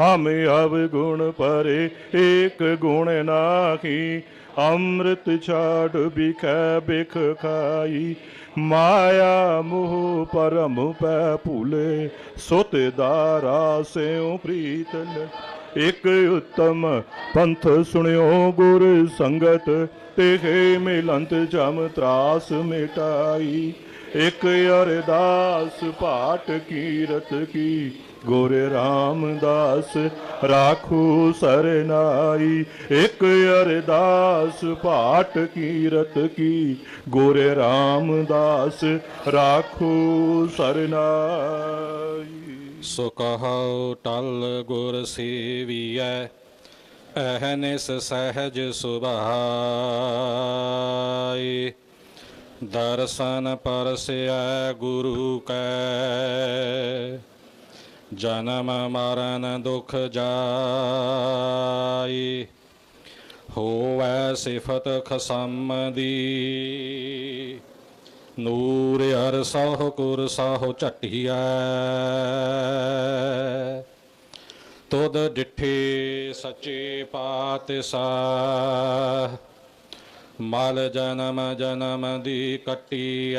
ਹਮ ਅਵਗੁਣ ਪਰੇ ਏਕ ਗੁਣ ਨਾਹੀ, ਅੰਮ੍ਰਿਤ ਛਾੜ ਬਿਖੈ ਬਿਖ ਖਾਈ। ਮਾਇਆ ਮੋਹ ਪਰਮ ਪੈ ਭੂਲੇ, ਸੁਤ ਦਾਰਾ ਸਿਉ ਪ੍ਰੀਤ ਲ। ਇਕ ਉਤਮ ਪੰਥ ਸੁਣਿਓ ਗੁਰ ਸੰਗਤ, ਤੇਹੇ ਮਿਲੰਤ ਜਮ ਤਰਾਸ ਮਿਟਾਈ। ਇਕ ਅਰਦਾਸ ਪਾਠ ਕੀਰਤ ਕੀ ਗੁਰ ਰਾਮਦਾਸ ਰਾਖੂ ਸਰਨਾਈ, ਇੱਕ ਅਰਦਾਸ ਪਾਠ ਕੀਰਤ ਕੀ। ਗੁਰ ਰਾਮਦਾਸ ਰਾਖੂ ਸਰਨਾਈ। ਸੋ ਕਹਉ ਟਲ ਗੁਰ ਸੇਵੀਐ, ਅਹਨਿਸ ਸਹਿਜ ਸੁਭਾਈ। ਦਰਸ਼ਨ ਪਰਸਿਐ ਗੁਰੂ ਕੈ ਜਨਮ ਮਰਨ ਦੁਖ ਜਾਈ, ਹੋਵੈ ਸਿਫਤ ਖਸਮ ਦੀ। ਨੂਰ ਅਰ ਸਹੁ ਕੁਰ ਸਹੁ ਝਟਿਐ, ਤੁਧ ਡਿਠੇ ਸੱਚੇ ਪਾਤਸ਼ਾਹ, ਮਲ ਜਨਮ ਜਨਮ ਦੀ ਕਟਿਐ।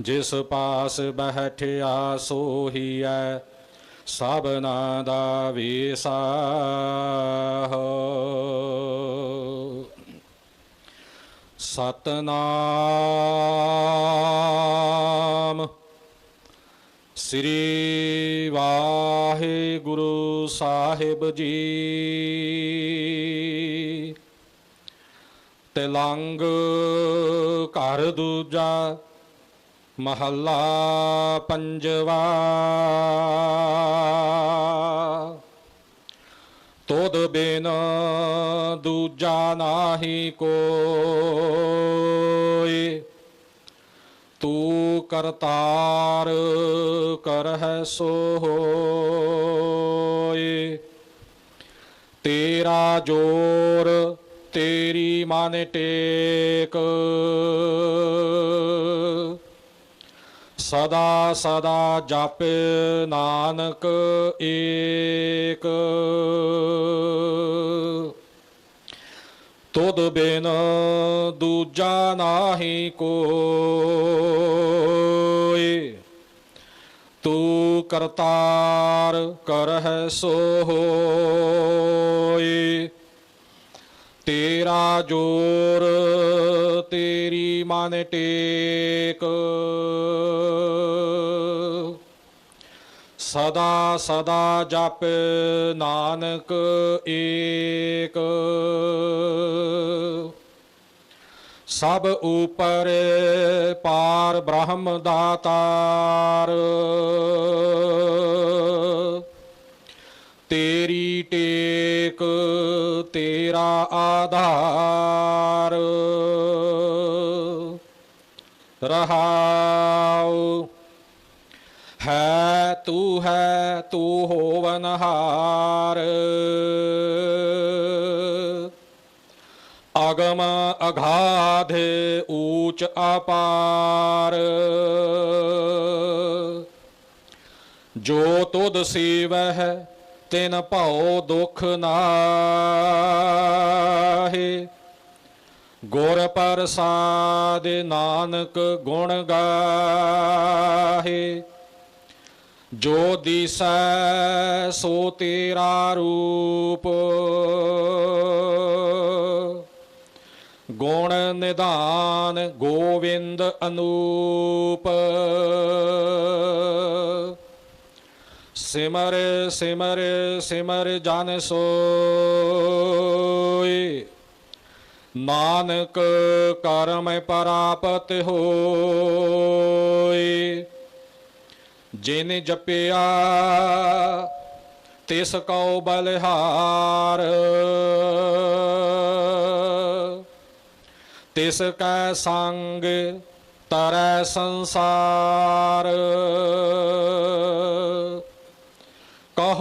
ਜਿਸ ਪਾਸ ਬਹਿਠਿਆ ਸੋਹੀਐ, ਸਭਨਾ ਦਾ ਵੇਸਾਹੂ ਸਤਨਾਮ ਸ੍ਰੀ ਵਾਹਿਗੁਰੂ ਸਾਹਿਬ ਜੀ। ਤਿਲੰਗ ਘਰ ਦੂਜਾ ਮਹੱਲਾ ਪੰਜਵਾ। ਤੋਦ ਬਿਨ ਦੂਜਾ ਨਾਹੀ ਕੋਈ। ਤੂੰ ਕਰਤਾਰ ਕਰਹਿ ਸੋ ਹੋਏ ਤੇਰਾ ਜੋਰ ਤੇਰੀ ਮਨ ਟੇਕ। ਸਦਾ ਸਦਾ ਜਪ ਨਾਨਕ ਏਕ। ਤੁਧ ਬਿਨ ਦੂਜਾ ਨਾਹੀ ਕੋਈ। ਤੂੰ ਕਰਤਾਰ ਕਰਹਿ ਸੋ ਹੋਏ ਤੇਰਾ ਜੋਰ, ਤੇਰੀ ਮਨ ਟੇਕ। ਸਦਾ ਸਦਾ ਜਪ ਨਾਨਕ ਏਕ। ਸਭ ਉਪਰ ਪਾਰ ਬ੍ਰਹਮ ਦਾਤਾਰ। ਤੇਰਾ ਆਧਾਰ। ਰਹਾਉ, ਹੈ ਤੂੰ ਹੈ ਤੂੰ ਹੋਵਨਹਾਰ ਅਗਮ ਅਗਾਧ ਊਚ ਅਪਾਰ। ਜੋ ਤੁਧ ਸੇਵਹਿ ਤਿਨ ਭਉ ਦੁਖ ਨਾਹੀ। ਗੁਰ ਪ੍ਰਸਾਦ ਨਾਨਕ ਗੁਣ ਗਾਹੇ। ਜੋ ਦਿਸੈ ਸੋ ਤੇਰਾ ਰੂਪ। ਗੁਣ ਨਿਧਾਨ ਗੋਵਿੰਦ ਅਨੂਪ। ਸਿਮਰ ਸਿਮਰ ਸਿਮਰ ਜਨ ਸੋਈ। ਨਾਨਕ ਕਰਮ ਪ੍ਰਾਪਤ ਹੋਏ ਜਿਨ ਜਪਿਆ, ਤਿਸ ਕਉ ਬਲਿਹਾਰ। ਤਿਸ ਕੈ ਸੰਗ ਤਰੈ ਸੰਸਾਰ।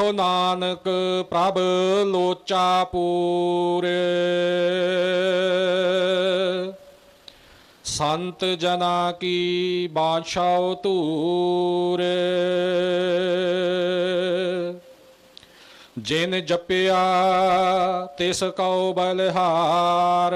ਕਹੋ ਨਾਨਕ ਪ੍ਰਭ ਲੋਚਾ ਪੂਰੇ। ਸੰਤ ਜਨਾ ਕੀ ਬਾਦਸ਼ਾਹ ਤੂਰੇ ਜਿਨ ਜਪਿਆ ਤਿਸ ਕਉ ਬਲਿਹਾਰ।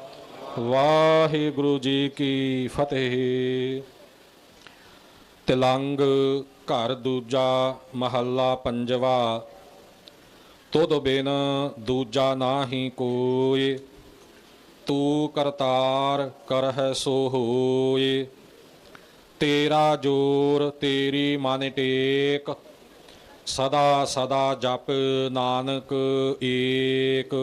ਵਾਹਿਗੁਰੂ ਜੀ ਕੀ ਫਤਿਹ। ਤਿਲੰਗ ਘਰ ਦੂਜਾ ਮਹੱਲਾ ਪੰਜਵਾ। ਤੁਧ ਬਿਨ ਦੂਜਾ ਨਾਹੀ ਕੋਈ। ਤੂੰ ਕਰਤਾਰ ਕਰਹਿ ਸੋ ਹੋਏ। ਤੇਰਾ ਜੋਰ ਤੇਰੀ ਮਨ ਟੇਕ। ਸਦਾ ਸਦਾ ਜਪ ਨਾਨਕ ਏਕ।